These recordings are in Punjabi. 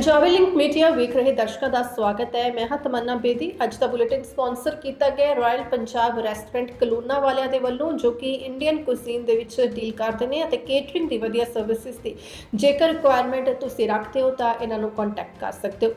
ਪੰਜਾਬੀ ਲਿੰਕ ਮੀਡੀਆ ਵੇਖ ਰਹੇ ਦਰਸ਼ਕਾਂ ਦਾ ਸਵਾਗਤ ਹੈ। ਮੈਂ ਹਾਂ ਤਮੰਨਾ ਬੇਦੀ। ਅੱਜ ਦਾ ਬੁਲੇਟਿਨ ਸਪਾਂਸਰ ਕੀਤਾ ਗਿਆ ਹੈ ਰਾਇਲ ਪੰਜਾਬ ਰੈਸਟੋਰੈਂਟ ਕਲੋਨਾ ਵਾਲਿਆਂ ਦੇ ਵੱਲੋਂ, ਜੋ ਕਿ ਇੰਡੀਅਨ ਕੁਜ਼ੀਨ ਦੇ ਵਿੱਚ ਡੀਲ ਕਰਦੇ ਨੇ ਅਤੇ ਕੇਟਰਿੰਗ ਦੀ ਵਧੀਆ ਸਰਵਿਸਿਜ਼ ਦੀ ਜੇਕਰ ਰਿਕੁਆਇਰਮੈਂਟ ਤੁਸੀਂ ਰੱਖਦੇ ਹੋ, ਤਾਂ ਇਹਨਾਂ ਨੂੰ ਕੰਟੈਕਟ ਕਰ ਸਕਦੇ ਹੋ।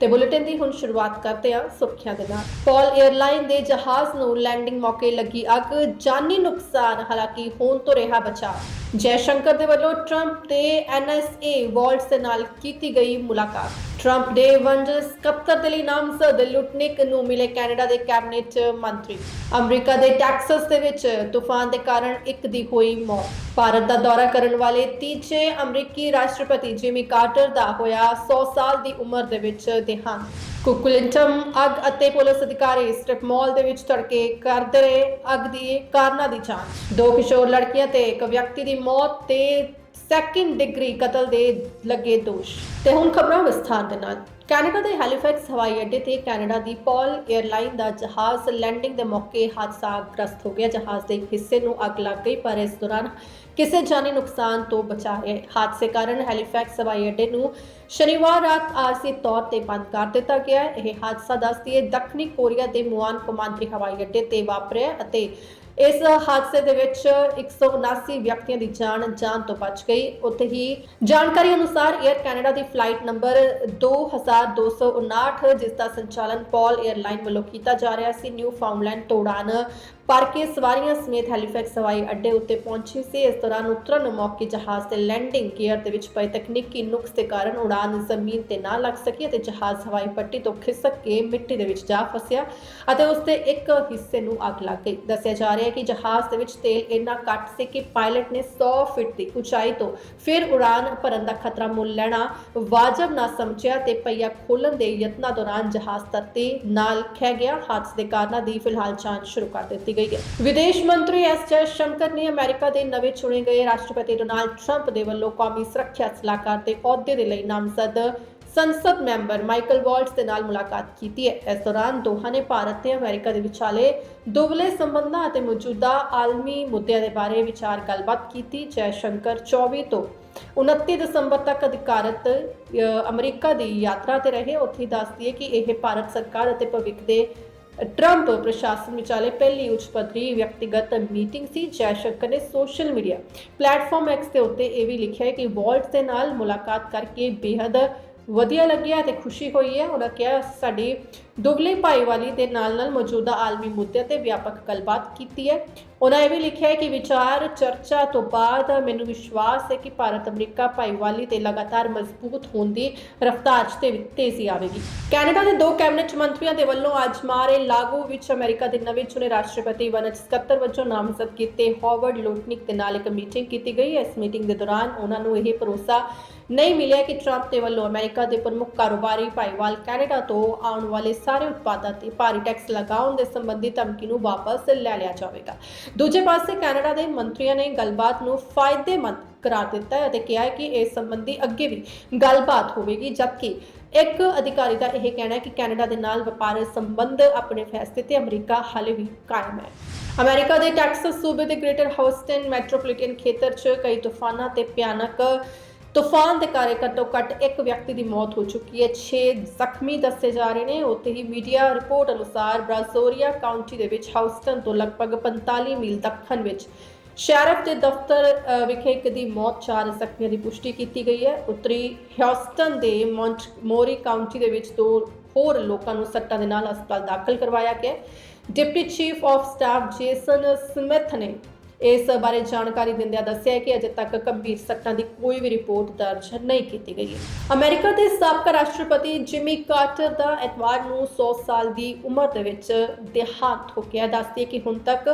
ਤੇ ਬੁਲੇਟਿਨ ਦੀ ਹੁਣ ਸ਼ੁਰੂਆਤ ਕਰਦੇ ਹਾਂ ਸੁਰੱਖਿਆ ਦੇ ਨਾਲ। ਪੌਲ 에ਅਰਲਾਈਨ ਦੇ ਜਹਾਜ਼ ਨੂੰ ਲੈਂਡਿੰਗ ਮੌਕੇ ਲੱਗੀ ਅੱਗ। ਜਾਨੀ ਨੁਕਸਾਨ ਹਾਲਾਂਕਿ ਹੋਣ ਤੋਂ ਰਿਹਾ ਬਚਾਅ। ਜੈ ਸ਼ੰਕਰ ਦੇ ਵੱਲੋਂ ਟਰੰਪ ਤੇ ਐਨਐਸਏ ਵਾਲਟਸ ਦੇ ਨਾਲ ਕੀਤੀ ਗਈ ਮੁਲਾਕਾਤ। ਟਰੰਪ ਦੇ ਵੰਡਰ ਸਕੱਤਰ ਦੇ ਲਈ ਨਾਮਜ਼ਦ ਲੁਟਨਿਕ ਨੂੰ ਮਿਲੇ ਕੈਨੇਡਾ ਦੇ ਕੈਬਨਿਟ ਮੰਤਰੀ? ਅਮਰੀਕਾ ਦੇ ਟੈਕਸਸ ਦੇ ਵਿੱਚ ਤੂਫਾਨ ਦੇ ਕਾਰਨ ਇੱਕ ਦੀ ਹੋਈ ਮੌਤ। ਭਾਰਤ ਦਾ ਦੌਰਾ ਕਰਨ ਵਾਲੇ ਤੀਜੇ ਅਮਰੀਕੀ ਰਾਸ਼ਟਰਪਤੀ ਜਿਮੀ ਕਾਰਟਰ ਦਾ ਹੋਇਆ 100 ਸਾਲ ਦੀ ਉਮਰ ਦੇ ਵਿੱਚ ਦੇਹਾਂਤ। ਕੁਕੁਲਿੰਟਮ ਅੱਗ ਅਤੇ ਪੁਲਿਸ ਅਧਿਕਾਰੀ ਸਟ੍ਰਿਪ ਮਾਲ ਦੇ ਵਿੱਚ ਤੜਕੇ ਕਰਦੇ ਰਹੇ ਅੱਗ ਦੀ ਕਾਰਨਾਂ ਦੀ ਜਾਂਚ। ਦੋ ਕਿਸ਼ੋਰ ਲੜਕੀਆਂ ਤੇ ਇੱਕ ਵਿਅਕਤੀ ਦੀ ਮੌਤ ਤੇ ਸੈਕਿੰਡ ਡਿਗਰੀ ਕਤਲ ਦੇ ਲੱਗੇ ਦੋਸ਼। ਤੇ ਹੁਣ ਖਬਰਾਂ ਵਿਸਥਾਰ ਦੇ ਨਾਲ। ਕੈਨੇਡਾ ਦੇ ਹੈਲੀਫੈਕਸ ਹਵਾਈ ਅੱਡੇ ਤੇ ਕੈਨੇਡਾ ਦੀ ਪੌਲ 에ਅਰਲਾਈਨ ਦਾ ਜਹਾਜ਼ ਲੈਂਡਿੰਗ ਦੇ ਮੌਕੇ ਹਾਦਸਾਗ੍ਰਸਤ ਹੋ ਗਿਆ। ਜਹਾਜ਼ ਦੇ ਇੱਕ ਹਿੱਸੇ ਨੂੰ ਅੱਗ ਲੱਗ ਗਈ, ਪਰ ਇਸ ਦੌਰਾਨ ਕਿਸੇ ਜਾਨੀ ਨੁਕਸਾਨ ਤੋਂ ਬਚਾ ਹੈ ਹਾਦਸੇ ਕਾਰਨ ਹੈਲੀਫੈਕਸ ਹਵਾਈ ਅੱਡੇ ਨੂੰ ਸ਼ਨੀਵਾਰ ਰਾਤ ਆਰਸੀ ਤੌਰ ਤੇ ਬੰਦ ਕਰ ਦਿੱਤਾ ਗਿਆ। ਇਹ ਹਾਦਸਾ ਦੱਸਦੀ ਹੈ, ਦੱਖਣੀ ਕੋਰੀਆ ਦੇ ਮੁਆਨ ਕਮਾਂਡਰੀ ਹਵਾਈ ਅੱਡੇ ਤੇ ਵਾਪਰਿਆ ਅਤੇ ਇਸ ਹਾਦਸੇ ਦੇ ਵਿੱਚ 179 ਵਿਅਕਤੀਆਂ ਦੀ ਜਾਨ ਜਾਨ ਤੋਂ ਬਚ ਗਈ। ਉੱਥੇ ਹੀ ਜਾਣਕਾਰੀ ਅਨੁਸਾਰ 에ਅਰ ਕੈਨੇਡਾ ਦੀ ਫਲਾਈਟ ਨੰਬਰ 2259 ਜਿਸ ਦਾ ਸੰਚਾਲਨ ਪੌਲ 에ਅਰਲਾਈਨ ਵੱਲੋਂ ਕੀਤਾ ਜਾ ਰਿਹਾ ਸੀ ਨਿਊ ਫਾਊਂਡਲੈਂਡ ਤੋਂ ਉਡਾਨ ਭਰ ਕੇ ਸਵਾਰੀਆਂ ਸਮੇਤ ਹੈਲੀਫੈਕਸ ਹਵਾਈ ਅੱਡੇ ਉੱਤੇ ਪਹੁੰਚੀ ਸੀ। ਇਸ ਦੌਰਾਨ ਉਤਰਨ ਮੌਕੇ ਜਹਾਜ਼ ਦੇ ਲੈਂਡਿੰਗ ਗੀਅਰ ਦੇ ਵਿੱਚ ਪਏ ਤਕਨੀਕੀ ਨੁਕਸ ਦੇ ਕਾਰਨ ਉਡਾਨ ਜ਼ਮੀਨ ਤੇ ਨਾ ਲੱਗ ਸਕੀ ਅਤੇ ਜਹਾਜ਼ ਹਵਾਈ ਪੱਟੀ ਤੋਂ ਖਿਸਕ ਕੇ ਮਿੱਟੀ ਦੇ ਵਿੱਚ ਜਾ ਫਸਿਆ ਅਤੇ ਉਸ ਦੇ ਇੱਕ ਹਿੱਸੇ ਨੂੰ ਅੱਗ ਲੱਗ ਗਈ। ਦੱਸਿਆ ਜਾ ਰਿਹਾ ਹੈ ਕਿ ਜਹਾਜ਼ ਦੇ ਵਿੱਚ ਤੇਲ ਇੰਨਾ ਘੱਟ ਸੀ ਕਿ ਪਾਇਲਟ ਨੇ 100 ਫਿਟ ਦੀ ਉਚਾਈ ਤੋਂ ਫਿਰ ਉਡਾਨ ਭਰਨ ਦਾ ਖਤਰਾ ਮੁੱਲ ਲੈਣਾ ਵਾਜਬ ਨਾ ਸਮਝਿਆ ਤੇ ਪਈਆ ਖੋਲਣ ਦੇ ਯਤਨਾਂ ਦੌਰਾਨ ਜਹਾਜ਼ ਧਰਤੀ ਨਾਲ ਖਹਿ ਗਿਆ। ਹਾਦਸੇ ਦੇ ਕਾਰਨਾਂ ਦੀ ਫਿਲਹਾਲ ਜਾਂਚ ਸ਼ੁਰੂ ਕਰ ਦਿੱਤੀ ਗਈ ਹੈ। ਵਿਦੇਸ਼ ਮੰਤਰੀ ਐਸ ਜੈ ਸ਼ੰਕਰ ਨੇ ਅਮਰੀਕਾ ਦੇ ਨਵੇਂ ਚੁਣੇ ਗਏ ਰਾਸ਼ਟਰਪਤੀ ਡੋਨਾਲਡ ਟਰੰਪ ਦੇ ਵੱਲੋਂ ਕੌਮੀ ਸੁਰੱਖਿਆ ਸਲਾਹਕਾਰ ਦੇ ਅਹੁਦੇ ਦੇ ਲਈ ਨਾਮਜ਼ਦ ਸੰਸਦ ਮੈਂਬਰ ਮਾਈਕਲ ਵਾਲਟਸ ਦੇ ਨਾਲ ਮੁਲਾਕਾਤ ਕੀਤੀ ਹੈ। ਇਸ ਦੌਰਾਨ ਦੋਹਾਂ ਨੇ ਭਾਰਤ ਤੇ ਅਮਰੀਕਾ ਦੇ ਵਿਚਾਲੇ ਦੁਵਲੇ ਸੰਬੰਧਾਂ ਅਤੇ ਮੌਜੂਦਾ ਆਲਮੀ ਮੁੱਦਿਆਂ ਦੇ ਬਾਰੇ ਵਿਚਾਰ ਗੱਲਬਾਤ ਕੀਤੀ। ਜੈ ਸ਼ੰਕਰ 24 ਤੋਂ 29 ਦਸੰਬਰ ਤੱਕ ਅਧਿਕਾਰਤ ਅਮਰੀਕਾ ਦੀ ਯਾਤਰਾ ਤੇ ਰਹੇ। ਉੱਥੇ ਦੱਸਦੀ ਹੈ ਕਿ ਇਹ ਭਾਰਤ ਸਰਕਾਰ ਅਤੇ ਭਵਿੱਖ ਦੇ ਟਰੰਪ ਪ੍ਰਸ਼ਾਸਨ ਵਿਚਾਲੇ ਪਹਿਲੀ ਉੱਚ ਪੱਧਰੀ ਵਿਅਕਤੀਗਤ ਮੀਟਿੰਗ ਸੀ। ਜੈਸ਼ੰਕਰ ਨੇ ਸੋਸ਼ਲ ਮੀਡੀਆ ਪਲੇਟਫਾਰਮ ਐਕਸ ਦੇ ਉੱਤੇ ਇਹ ਵੀ ਲਿਖਿਆ ਹੈ ਕਿ ਵਾਲਟਸ ਦੇ ਨਾਲ ਮੁਲਾਕਾਤ ਕਰਕੇ ਬੇहद ਵਧੀਆ ਲੱਗਿਆ ਤੇ ਖੁਸ਼ੀ ਹੋਈ ਹੈ। ਉਹਨਾਂ ਕਿਹਾ ਸਾਡੀ ਦੁਗਲੇ ਭਾਈਵਾਲੀ ਦੇ ਨਾਲ ਨਾਲ ਮੌਜੂਦਾ ਆਲਮੀ ਮੁੱਦਿਆਂ ਤੇ ਵਿਆਪਕ ਗੱਲਬਾਤ ਕੀਤੀ ਹੈ। ਉਹਨਾਂ ਇਹ ਵੀ ਲਿਖਿਆ ਹੈ ਕਿ ਵਿਚਾਰ ਚਰਚਾ ਤੋਂ ਬਾਅਦ ਮੈਨੂੰ ਵਿਸ਼ਵਾਸ ਹੈ ਕਿ ਭਾਰਤ ਅਮਰੀਕਾ ਭਾਈਵਾਲੀ ਤੇ ਲਗਾਤਾਰ ਮਜ਼ਬੂਤ ਹੋਣ ਦੀ ਰਫ਼ਤਾਰ 'ਚ ਤੇ ਤੇਜ਼ੀ ਆਵੇਗੀ। ਕੈਨੇਡਾ ਦੇ ਦੋ ਕੈਬਨਿਟ ਮੰਤਰੀਆਂ ਦੇ ਵੱਲੋਂ ਅੱਜ ਮਾਰੇ ਲਾਗੂ ਵਿੱਚ ਅਮਰੀਕਾ ਦੇ ਨਵੇਂ ਚੁਣੇ ਰਾਸ਼ਟਰਪਤੀ ਵਨਜ ਸਕੱਤਰ ਵਜੋਂ ਨਾਮਜ਼ਦ ਕੀਤੇ ਹਾਵਰਡ ਲੋਟਨਿਕ ਦੇ ਨਾਲ ਇੱਕ ਮੀਟਿੰਗ ਕੀਤੀ ਗਈ। ਇਸ ਮੀਟਿੰਗ ਦੇ ਦੌਰਾਨ ਉਹਨਾਂ ਨੂੰ ਇਹ ਭਰੋਸਾ ਨਹੀਂ ਮਿਲਿਆ ਕਿ ਟਰੰਪ ਦੇ ਵੱਲੋਂ ਅਮਰੀਕਾ ਦੇ ਪ੍ਰਮੁੱਖ ਕਾਰੋਬਾਰੀ ਭਾਈਵਾਲ ਕੈਨੇਡਾ ਤੋਂ ਆਉਣ ਵਾਲੇ ਸਾਰੇ ਉਤਪਾਦਾਂ ਤੇ ਭਾਰੀ ਟੈਕਸ ਲਗਾਉਣ ਦੇ ਸੰਬੰਧੀ ਧਮਕੀ ਨੂੰ ਵਾਪਸ ਲੈ ਲਿਆ ਜਾਵੇਗਾ। ਦੂਜੇ ਪਾਸੇ ਕੈਨੇਡਾ ਦੇ ਮੰਤਰੀਆਂ ਨੇ ਗੱਲਬਾਤ ਨੂੰ ਫਾਇਦੇਮੰਦ ਕਰਾਰ ਦਿੱਤਾ ਹੈ ਅਤੇ ਕਿਹਾ ਹੈ ਕਿ ਇਸ ਸੰਬੰਧੀ ਅੱਗੇ ਵੀ ਗੱਲਬਾਤ ਹੋਵੇਗੀ, ਜਦਕਿ ਇੱਕ ਅਧਿਕਾਰੀ ਦਾ ਇਹ ਕਹਿਣਾ ਹੈ ਕਿ ਕੈਨੇਡਾ ਦੇ ਨਾਲ ਵਪਾਰਕ ਸੰਬੰਧ ਆਪਣੇ ਫੈਸਲੇ ਤੇ ਅਮਰੀਕਾ ਹਾਲੇ ਵੀ ਕਾਇਮ ਹੈ। ਅਮਰੀਕਾ ਦੇ ਟੈਕਸਸ ਸੂਬੇ ਦੇ ਗ੍ਰੇਟਰ ਹਾਊਸਟਨ ਮੈਟਰੋਪੋਲੀਟਨ ਖੇਤਰ 'ਚ ਕਈ ਤੂਫਾਨਾਂ ਤੇ ਭਿਆਨਕ ਤੂਫਾਨ ਦੇ ਕਾਰਨ ਘੱਟੋ ਘੱਟ ਇੱਕ ਵਿਅਕਤੀ ਦੀ ਮੌਤ ਹੋ ਚੁੱਕੀ ਹੈ। 6 ਜ਼ਖਮੀ ਦੱਸੇ ਜਾ ਰਹੇ ਨੇ। ਉੱਥੇ ਹੀ ਮੀਡੀਆ ਰਿਪੋਰਟ ਅਨੁਸਾਰ ਬ੍ਰਾਜ਼ੋਰੀਆ ਕਾਉਂਟੀ ਦੇ ਵਿੱਚ ਹਾਊਸਟਨ ਤੋਂ ਲਗਭਗ 45 ਮੀਲ ਦੱਖਣ ਵਿੱਚ ਸ਼ੈਰਫ ਦੇ ਦਫ਼ਤਰ ਵਿਖੇ ਇੱਕ ਦੀ ਮੌਤ, ਚਾਰ ਜ਼ਖਮੀਆਂ ਦੀ ਪੁਸ਼ਟੀ ਕੀਤੀ ਗਈ ਹੈ। ਉੱਤਰੀ ਹਿਊਸਟਨ ਦੇ ਮੋਰੀ ਕਾਉਂਟੀ ਦੇ ਵਿੱਚ ਦੋ ਹੋਰ ਲੋਕਾਂ ਨੂੰ ਸੱਟਾਂ ਦੇ ਨਾਲ ਹਸਪਤਾਲ ਦਾਖਲ ਕਰਵਾਇਆ ਗਿਆ deputy chief of staff Jason Smith ਨੇ ਇਸ ਬਾਰੇ ਜਾਣਕਾਰੀ ਦਿੰਦਿਆਂ ਦੱਸਿਆ ਕਿ ਅਜੇ ਤੱਕ ਗੰਭੀਰ ਸੱਟਾਂ ਦੀ ਕੋਈ ਵੀ ਰਿਪੋਰਟ ਦਰਜ ਨਹੀਂ ਕੀਤੀ ਗਈ ਹੈ। ਅਮਰੀਕਾ ਦੇ ਸਾਬਕਾ ਰਾਸ਼ਟਰਪਤੀ ਜਿਮੀ ਕਾਰਟਰ ਦਾ ਐਤਵਾਰ ਨੂੰ 100 ਸਾਲ ਦੀ ਉਮਰ ਦੇ ਵਿੱਚ ਦੇਹਾਂਤ ਹੋ ਗਿਆ। ਦੱਸਦੀ ਕਿ ਹੁਣ ਤੱਕ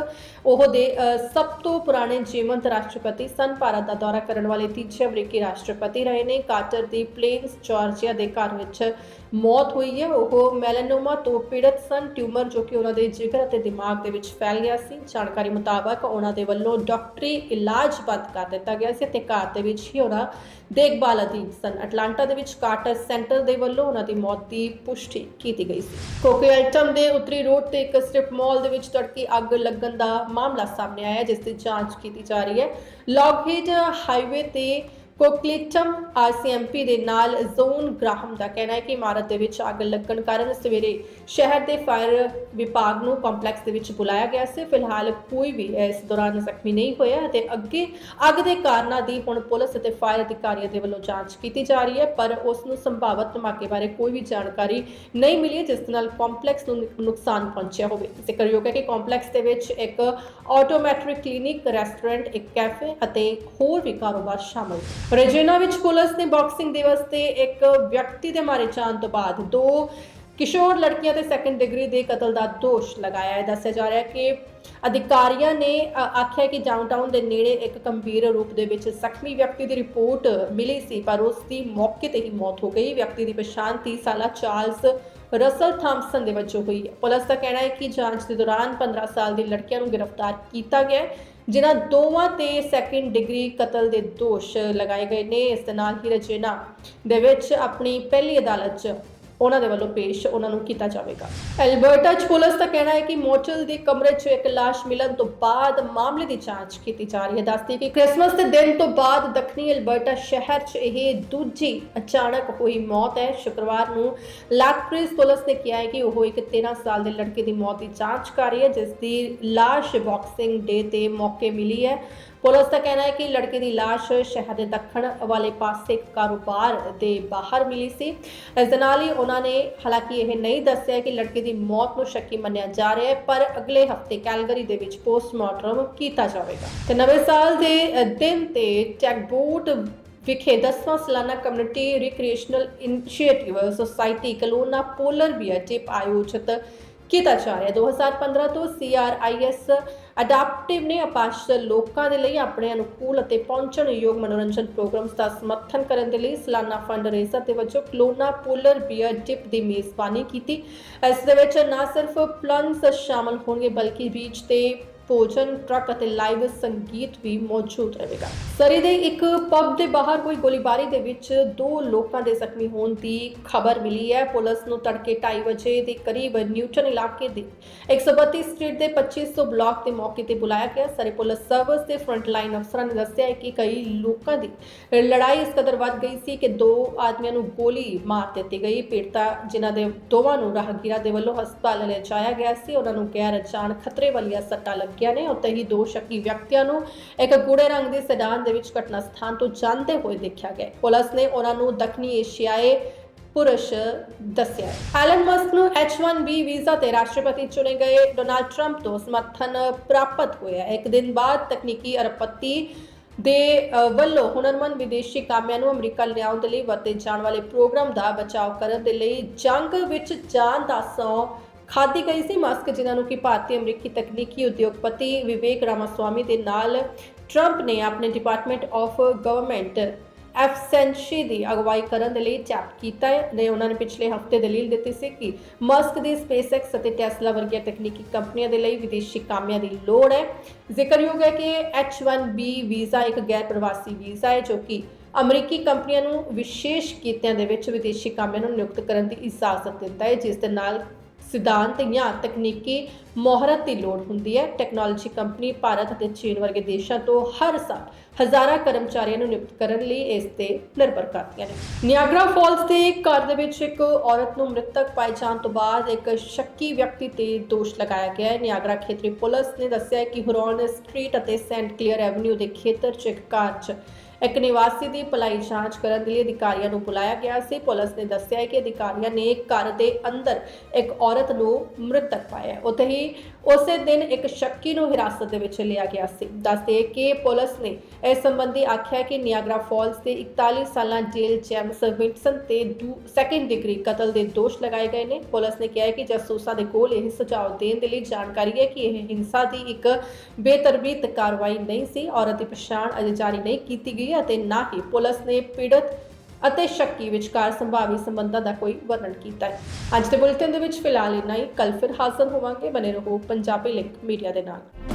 ਉਹ ਦੇ ਸਭ ਤੋਂ ਪੁਰਾਣੇ ਜੀਵੰਤ ਰਾਸ਼ਟਰਪਤੀ ਸਨ। ਭਾਰਤ ਦਾ ਦੌਰਾ ਕਰਨ ਵਾਲੇ ਤੀਜੇ ਅਮਰੀਕੀ ਰਾਸ਼ਟਰਪਤੀ ਰਹੇ ਨੇ। ਕਾਰਟਰ ਦੀ ਪਲੇਨਸ ਜਾਰਜੀਆ ਦੇ ਘਰ ਵਿੱਚ ਮੌਤ ਹੋਈ ਹੈ। ਉਹ ਮੈਲਨੋਮਾ ਤੋਂ ਪੀੜਤ ਸਨ। ਟਿਊਮਰ ਜੋ ਕਿ ਉਹਨਾਂ ਦੇ ਜਿਗਰ ਅਤੇ ਦਿਮਾਗ ਦੇ ਵਿੱਚ ਫੈਲ ਗਿਆ ਸੀ। ਜਾਣਕਾਰੀ ਮੁਤਾਬਕ ਉਹਨਾਂ ਦੇ ਵੱਲੋਂ ਡਾਕਟਰੀ ਇਲਾਜ ਬੰਦ ਕਰ ਦਿੱਤਾ ਗਿਆ ਸੀ ਤੇ ਘਰ ਦੇ ਵਿੱਚ ਹੀ ਉਹਨਾਂ ਦੇਖਭਾਲ ਅਧੀਨ ਸਨ। ਅਟਲਾਂਟਾ ਦੇ ਵਿੱਚ ਕਾਰਟਰ ਸੈਂਟਰ ਦੇ ਵੱਲੋਂ ਉਹਨਾਂ ਦੀ ਮੌਤ ਦੀ ਪੁਸ਼ਟੀ ਕੀਤੀ ਗਈ ਸੀ। ਕੋਕੇਲਟਮ ਦੇ ਉੱਤਰੀ ਰੋਡ ਤੇ ਇੱਕ ਸਟ੍ਰਿਪ ਮਾਲ ਦੇ ਵਿੱਚ ਤੜਕੀ ਅੱਗ ਲੱਗਣ ਦਾ ਮਾਮਲਾ ਸਾਹਮਣੇ ਆਇਆ ਜਿਸ ਦੀ ਜਾਂਚ ਕੀਤੀ ਜਾ ਰਹੀ ਹੈ। ਲੌਗਹੀਡ ਹਾਈਵੇ ਤੇ ਕੋਕਲੀਟਮ ਆਰਸੀਐਮਪੀ ਦੇ ਨਾਲ ਜ਼ੋਨ ਗ੍ਰਾਹਮ ਦਾ ਕਹਿਣਾ ਹੈ ਕਿ ਇਮਾਰਤ ਦੇ ਵਿੱਚ ਅੱਗ ਲੱਗਣ ਕਾਰਨ ਸਵੇਰੇ ਸ਼ਹਿਰ ਦੇ ਫਾਇਰ ਵਿਭਾਗ ਨੂੰ ਕੰਪਲੈਕਸ ਦੇ ਵਿੱਚ ਬੁਲਾਇਆ ਗਿਆ ਸੀ। ਫਿਲਹਾਲ ਕੋਈ ਵੀ ਇਸ ਦੌਰਾਨ ਜ਼ਖਮੀ ਨਹੀਂ ਹੋਇਆ ਅਤੇ ਅੱਗੇ ਅੱਗ ਦੇ ਕਾਰਨਾਂ ਦੀ ਹੁਣ ਪੁਲਿਸ ਅਤੇ ਫਾਇਰ ਅਧਿਕਾਰੀਆਂ ਦੇ ਵੱਲੋਂ ਜਾਂਚ ਕੀਤੀ ਜਾ ਰਹੀ ਹੈ, ਪਰ ਉਸ ਨੂੰ ਸੰਭਾਵਤ ਧਮਾਕੇ ਬਾਰੇ ਕੋਈ ਵੀ ਜਾਣਕਾਰੀ ਨਹੀਂ ਮਿਲੀ ਜਿਸ ਨਾਲ ਕੰਪਲੈਕਸ ਨੂੰ ਨੁਕਸਾਨ ਪਹੁੰਚਿਆ ਹੋਵੇ। ਜ਼ਿਕਰਯੋਗ ਹੈ ਕਿ ਕੰਪਲੈਕਸ ਦੇ ਵਿੱਚ ਇੱਕ ਆਟੋਮੈਟ੍ਰਿਕ ਕਲੀਨਿਕ, ਰੈਸਟੋਰੈਂਟ, ਇੱਕ ਕੈਫੇ ਅਤੇ ਹੋਰ ਵੀ ਕਾਰੋਬਾਰ ਸ਼ਾਮਲ ਹੈ ਰਜੇਨਾ ਵਿੱਚ ਪੁਲਿਸ ਨੇ ਬਾਕਸਿੰਗ ਦਿਵਸ ਤੇ ਇੱਕ ਵਿਅਕਤੀ ਦੇ ਮਾਰੇ ਜਾਣ ਤੋਂ ਬਾਅਦ ਦੋ ਕਿਸ਼ੋਰ ਲੜਕੀਆਂ ਤੇ ਸੈਕੰਡ ਡਿਗਰੀ ਦੇ ਕਤਲ ਦਾ ਦੋਸ਼ ਲਗਾਇਆ ਹੈ। ਦੱਸਿਆ ਜਾ ਰਿਹਾ ਹੈ ਕਿ ਅਧਿਕਾਰੀਆਂ ਨੇ ਆਖਿਆ ਕਿ ਡਾਊਨਟਾਊਨ ਦੇ ਨੇੜੇ ਇੱਕ ਗੰਭੀਰ ਰੂਪ ਦੇ ਵਿੱਚ ਜ਼ਖਮੀ ਵਿਅਕਤੀ ਦੀ ਰਿਪੋਰਟ ਮਿਲੀ ਸੀ, ਪਰ ਉਸ ਦੀ ਮੌਕੇ ਤੇ ਹੀ ਮੌਤ ਹੋ ਗਈ। ਵਿਅਕਤੀ ਦੀ ਪਛਾਣ 30 ਸਾਲਾ ਚਾਰਲਸ ਰਸਲ ਥਾਮਸਨ ਦੇ ਵਜੋਂ ਹੋਈ ਹੈ। ਪੁਲਿਸ ਦਾ ਕਹਿਣਾ ਹੈ ਕਿ ਜਾਂਚ ਦੇ ਦੌਰਾਨ 15 ਸਾਲ ਦੀ ਲੜਕੀਆਂ ਨੂੰ ਗ੍ਰਿਫਤਾਰ ਕੀਤਾ ਗਿਆ ਜਿਨ੍ਹਾਂ ਦੋਵਾਂ ਤੇ ਸੈਕੰਡ ਡਿਗਰੀ ਕਤਲ ਦੇ ਦੋਸ਼ ਲਗਾਏ ਗਏ ਨੇ। ਇਸ ਦੇ ਨਾਲ ਹੀ ਰਜੇਨਾ ਦੇ ਵਿੱਚ ਆਪਣੀ ਪਹਿਲੀ ਅਦਾਲਤ 'ਚ ਉਹਨਾਂ ਦੇ ਵੱਲੋਂ ਪੇਸ਼ ਉਹਨਾਂ ਨੂੰ ਕੀਤਾ ਜਾਵੇਗਾ। ਐਲਬਰਟਾ 'ਚ ਪੁਲਿਸ ਦਾ ਕਹਿਣਾ ਹੈ ਕਿ ਮੋਟਲ ਦੇ ਕਮਰੇ 'ਚ ਇੱਕ ਲਾਸ਼ ਮਿਲਣ ਤੋਂ ਬਾਅਦ ਮਾਮਲੇ ਦੀ ਜਾਂਚ ਕੀਤੀ ਜਾ ਰਹੀ ਹੈ। ਦੱਸਦੀ ਕਿ ਕ੍ਰਿਸਮਸ ਦੇ ਦਿਨ ਤੋਂ ਬਾਅਦ ਦੱਖਣੀ ਐਲਬਰਟਾ ਸ਼ਹਿਰ 'ਚ ਇਹ ਦੂਜੀ ਅਚਾਨਕ ਹੋਈ ਮੌਤ ਹੈ। ਸ਼ੁੱਕਰਵਾਰ ਨੂੰ ਲੈਕਪ੍ਰਿਸ ਪੁਲਿਸ ਨੇ ਕਿਹਾ ਹੈ ਕਿ ਉਹ ਇੱਕ 13 ਸਾਲ ਦੇ ਲੜਕੇ ਦੀ ਮੌਤ ਦੀ ਜਾਂਚ ਕਰ ਰਹੀ ਹੈ, ਜਿਸ ਦੀ ਲਾਸ਼ ਬਾਕਸਿੰਗ ਡੇ ਤੇ ਮੌਕੇ ਮਿਲੀ ਹੈ। ਪੁਲਿਸ ਦਾ ਕਹਿਣਾ ਹੈ ਕਿ ਲੜਕੇ ਦੀ ਲਾਸ਼ ਸ਼ਹਿਰ ਦੇ ਦੱਖਣ ਵਾਲੇ ਪਾਸੇ ਇੱਕ ਕਾਰੋਬਾਰ ਦੇ ਬਾਹਰ ਮਿਲੀ ਸੀ। ਇਸ ਦੇ ਨਾਲ ਹੀ ਉਹਨਾਂ ਨੇ ਹਾਲਾਂਕਿ ਇਹ ਨਹੀਂ ਦੱਸਿਆ ਕਿ ਲੜਕੇ ਦੀ ਮੌਤ ਨੂੰ ਸ਼ੱਕੀ ਮੰਨਿਆ ਜਾ ਰਿਹਾ ਹੈ, ਪਰ ਅਗਲੇ ਹਫ਼ਤੇ ਕੈਲਗਰੀ ਦੇ ਵਿੱਚ ਪੋਸਟਮਾਰਟਮ ਕੀਤਾ ਜਾਵੇਗਾ। ਤੇ ਨਵੇਂ ਸਾਲ ਦੇ ਦਿਨ ਤੇ ਟੈਗਬੋਟ ਵਿਖੇ 10ਵਾਂ ਸਾਲਾਨਾ community recreational initiative society Kelowna polar bear dip ਆਯੋਜਿਤ ਕੀਤਾ ਜਾ ਰਿਹਾ ਹੈ। 2015 ਤੋਂ ਸੀਆਰਆਈਐਸ ਅਡਾਪਟਿਵ ਨੇ ਅਪਾਹਜ ਲੋਕਾਂ ਦੇ ਲਈ ਆਪਣੇ ਅਨੁਕੂਲ ਅਤੇ ਪਹੁੰਚਣਯੋਗ ਮਨੋਰੰਜਨ ਪ੍ਰੋਗਰਾਮਸ ਦਾ ਸਮਰਥਨ ਕਰਨ ਦੇ ਲਈ ਸਾਲਾਨਾ ਫੰਡ ਰੇਜ਼ਰ ਦੇ ਵਜੋਂ ਕਲੋਨਾ ਪੋਲਰ ਬੀਅਰ ਡਿਪ ਦੀ ਮੇਜ਼ਬਾਨੀ ਕੀਤੀ। ਇਸ ਦੇ ਵਿੱਚ ਨਾ ਸਿਰਫ ਪਲੰਸ ਸ਼ਾਮਲ ਹੋਣਗੇ, ਬਲਕਿ ਬੀਚ ਤੇ ਭੋਜਨ, ਟਰੱਕ ਅਤੇ ਲਾਈਵ ਸੰਗੀਤ ਵੀ ਮੌਜੂਦ ਰਹੇਗਾ। ਸਰੀ ਦੇ ਇੱਕ ਪਬ ਦੇ ਬਾਹਰ ਹੋਈ ਗੋਲੀਬਾਰੀ ਦੇ ਵਿੱਚ ਦੋ ਲੋਕਾਂ ਦੇ ਜ਼ਖਮੀ ਹੋਣ ਦੀ ਖਬਰ ਮਿਲੀ ਹੈ। ਪੁਲਿਸ ਨੂੰ ਤੜਕੇ 2:30 ਵਜੇ ਦੇ ਕਰੀਬ ਨਿਊਟਨ ਇਲਾਕੇ ਦੇ 132 ਸਟਰੀਟ ਦੇ 2500 ਬਲਾਕ ਦੇ ਮੌਕੇ ਤੇ ਬੁਲਾਇਆ ਗਿਆ। ਸਾਰੇ ਪੁਲਿਸ ਸਰਵਿਸ ਦੇ ਫਰੰਟ ਲਾਈਨ ਅਫਸਰਾਂ ਨੇ ਦੱਸਿਆ ਹੈ ਕਿ ਕਈ ਲੋਕਾਂ ਦੀ ਲੜਾਈ ਇਸ ਕਦਰ ਵੱਧ ਗਈ ਸੀ ਕਿ ਦੋ ਆਦਮੀਆਂ ਨੂੰ ਗੋਲੀ ਮਾਰ ਦਿੱਤੀ ਗਈ। ਪੀੜਤਾ, ਜਿਨ੍ਹਾਂ ਦੇ ਦੋਵਾਂ ਨੂੰ ਰਾਹਗੀਰਾਂ ਦੇ ਵੱਲੋਂ ਹਸਪਤਾਲ ਲਿਜਾਇਆ ਗਿਆ ਸੀ, ਉਹਨਾਂ ਨੂੰ ਗੈਰ ਅਚਾਨ ਖਤਰੇ ਵਾਲੀਆਂ ਸੱਟਾਂ ਲੱਗੀਆਂ ਨੇ ਉੱਤੇ ਹੀ ਦੋ ਸ਼ੱਕੀ ਵਿਅਕਤੀਆਂ ਨੂੰ ਇੱਕ ਗੂੜੇ ਰੰਗ ਦੇ ਸੈਡਾਨ ਦੇ ਵਿੱਚ ਘਟਨਾ ਸਥਾਨ ਤੋਂ ਜਾਂਦੇ ਹੋਏ ਦੇਖਿਆ ਗਿਆ। ਪੁਲਿਸ ਨੇ ਉਹਨਾਂ ਨੂੰ ਦੱਖਣੀ ਏਸ਼ੀਆਈ ਪੁਰਸ਼ ਦੱਸਿਆ ਐਲਨ ਮਸਕ ਨੂੰ H1B ਵੀਜ਼ਾ ਤੇ ਰਾਸ਼ਟਰਪਤੀ ਚੁਣੇ ਗਏ ਡੋਨਾਲਡ ਟਰੰਪ ਤੋਂ ਸਮਰਥਨ ਪ੍ਰਾਪਤ ਹੋਇਆ ਇੱਕ ਦਿਨ ਬਾਅਦ ਤਕਨੀਕੀ ਅਰਬਪਤੀ ਦੇ ਵੱਲੋਂ ਹੁਨਰਮੰਦ ਵਿਦੇਸ਼ੀ ਕਾਮਿਆਂ ਨੂੰ ਅਮਰੀਕਾ ਲਿਆਉਣ ਦੇ ਲਈ ਵਰਤੇ ਜਾਣ ਵਾਲੇ ਪ੍ਰੋਗਰਾਮ ਦਾ ਬਚਾਅ ਕਰਨ ਦੇ ਲਈ ਜੰਗ ਵਿੱਚ ਜਾਣ ਦਾ ਸਹੁੰ ਖਾਦੀ ਗਈ ਸੀ ਮਾਸਕ, ਜਿਨ੍ਹਾਂ ਨੂੰ ਕਿ ਭਾਰਤੀ ਅਮਰੀਕੀ ਤਕਨੀਕੀ ਉਦਯੋਗਪਤੀ ਵਿਵੇਕ ਰਾਮਾਸਵਾਮੀ ਦੇ ਨਾਲ ਟਰੰਪ ਨੇ ਆਪਣੇ ਡਿਪਾਰਟਮੈਂਟ ਆਫ ਗਵਰਨਮੈਂਟ ਐਫਸੈਂਸ਼ੀ ਦੀ ਅਗਵਾਈ ਕਰਨ ਦੇ ਲਈ ਟੈਪ ਕੀਤਾ ਹੈ। ਨੇ ਉਹਨਾਂ ਨੇ ਪਿਛਲੇ ਹਫ਼ਤੇ ਦਲੀਲ ਦਿੱਤੀ ਸੀ ਕਿ ਮਸਕ ਦੀ SpaceX ਅਤੇ ਟੈਸਲਾ ਵਰਗੀਆਂ ਤਕਨੀਕੀ ਕੰਪਨੀਆਂ ਦੇ ਲਈ ਵਿਦੇਸ਼ੀ ਕਾਮਿਆਂ ਦੀ ਲੋੜ ਹੈ। ਜ਼ਿਕਰਯੋਗ ਹੈ ਕਿ H1B ਵੀਜ਼ਾ ਇੱਕ ਗੈਰ ਪ੍ਰਵਾਸੀ ਵੀਜ਼ਾ ਹੈ, ਜੋ ਕਿ ਅਮਰੀਕੀ ਕੰਪਨੀਆਂ ਨੂੰ ਵਿਸ਼ੇਸ਼ ਕੀਤਿਆਂ ਦੇ ਵਿੱਚ ਵਿਦੇਸ਼ੀ ਕਾਮਿਆਂ ਨੂੰ ਨਿਯੁਕਤ ਕਰਨ ਦੀ ਇਜਾਜ਼ਤ ਦਿੰਦਾ ਹੈ, ਜਿਸ ਦੇ ਨਾਲ ਸਿਧਾਂਤ ਜਾਂ ਤਕਨੀਕੀ ਮੋਹਰਤ ਦੀ ਲੋੜ ਹੁੰਦੀ ਹੈ। ਟੈਕਨੋਲੋਜੀ ਕੰਪਨੀ ਭਾਰਤ ਅਤੇ ਚੀਨ ਵਰਗੇ ਦੇਸ਼ਾਂ ਤੋਂ ਹਰ ਸਾਲ ਹਜ਼ਾਰਾਂ ਕਰਮਚਾਰੀਆਂ ਨੂੰ ਨਿਯੁਕਤ ਕਰਨ ਲਈ ਇਸ ਤੇ ਨਿਰਭਰ ਕਰਦੀਆਂ ਨੇ। ਨਿਆਗਰਾ ਫਾਲਸ ਦੇ ਘਰ ਦੇ ਵਿੱਚ ਇੱਕ ਔਰਤ ਨੂੰ ਮ੍ਰਿਤਕ ਪਾਏ ਜਾਣ ਤੋਂ ਬਾਅਦ ਇੱਕ ਸ਼ੱਕੀ ਵਿਅਕਤੀ ਤੇ ਦੋਸ਼ ਲਗਾਇਆ ਗਿਆ ਹੈ। ਨਿਆਗਰਾ ਖੇਤਰੀ ਪੁਲਿਸ ਨੇ ਦੱਸਿਆ ਕਿ ਹੁਰੌਨ ਸਟਰੀਟ ਅਤੇ ਸੈਂਟ ਕਲੀਅਰ ਐਵਨਿਊ ਦੇ ਖੇਤਰ 'ਚ ਇੱਕ ਕਾਰ 'ਚ ਇੱਕ ਨਿਵਾਸੀ ਦੀ ਭਲਾਈ ਜਾਂਚ ਕਰਨ ਦੇ ਲਈ ਅਧਿਕਾਰੀਆਂ ਨੂੰ ਬੁਲਾਇਆ ਗਿਆ ਸੀ ਪੁਲਿਸ ਨੇ ਦੱਸਿਆ ਹੈ ਕਿ ਅਧਿਕਾਰੀਆਂ ਨੇ ਘਰ ਦੇ ਅੰਦਰ ਇੱਕ ਔਰਤ ਨੂੰ ਮ੍ਰਿਤਕ ਪਾਇਆ ਹੈ। ਉੱਥੇ ਹੀ ਉਸੇ ਦਿਨ ਇੱਕ ਸ਼ੱਕੀ ਨੂੰ ਹਿਰਾਸਤ ਦੇ ਵਿੱਚ ਲਿਆ ਗਿਆ ਸੀ। ਦੱਸਦੇ ਕਿ ਪੁਲਿਸ ਨੇ ਇਸ ਸੰਬੰਧੀ ਆਖਿਆ ਕਿ ਨਿਆਗਰਾ ਫਾਲਸ ਦੇ 41 ਸਾਲਾਂ ਜੇਲ੍ਹ ਜੈਮਸ ਵਿੰਟਸਨ ਤੇ ਸੈਕੰਡ ਡਿਗਰੀ ਕਤਲ ਦੇ ਦੋਸ਼ ਲਗਾਏ ਗਏ ਨੇ। ਪੁਲਿਸ ਨੇ ਕਿਹਾ ਹੈ ਕਿ ਜਾਸੂਸਾਂ ਦੇ ਕੋਲ ਇਹ ਸੁਝਾਅ ਦੇਣ ਦੇ ਲਈ ਜਾਣਕਾਰੀ ਹੈ ਕਿ ਇਹ ਹਿੰਸਾ ਦੀ ਇੱਕ ਬੇਤਰਬੀਤ ਕਾਰਵਾਈ ਨਹੀਂ ਸੀ। ਔਰਤ ਦੀ ਪਛਾਣ ਅਜੇ ਜਾਰੀ ਨਹੀਂ ਕੀਤੀ ਗਈ ਅਤੇ ਨਾ ਹੀ ਪੁਲਿਸ ਨੇ ਪੀੜਤ ਅਤੇ ਸ਼ੱਕੀ ਵਿਚਕਾਰ ਸੰਭਾਵੀ ਸੰਬੰਧਾਂ ਦਾ ਕੋਈ ਵਰਣਨ ਕੀਤਾ ਹੈ। ਅੱਜ ਦੇ ਬੁਲੇਟਿਨ ਦੇ ਵਿੱਚ ਫਿਲਹਾਲ ਇੰਨਾ ਹੀ। ਕੱਲ ਫਿਰ ਹਾਜ਼ਰ ਹੋਵਾਂਗੇ। ਬਨੇ ਰਹੋ ਪੰਜਾਬੀ ਲਿੰਕ ਮੀਡੀਆ ਦੇ ਨਾਲ।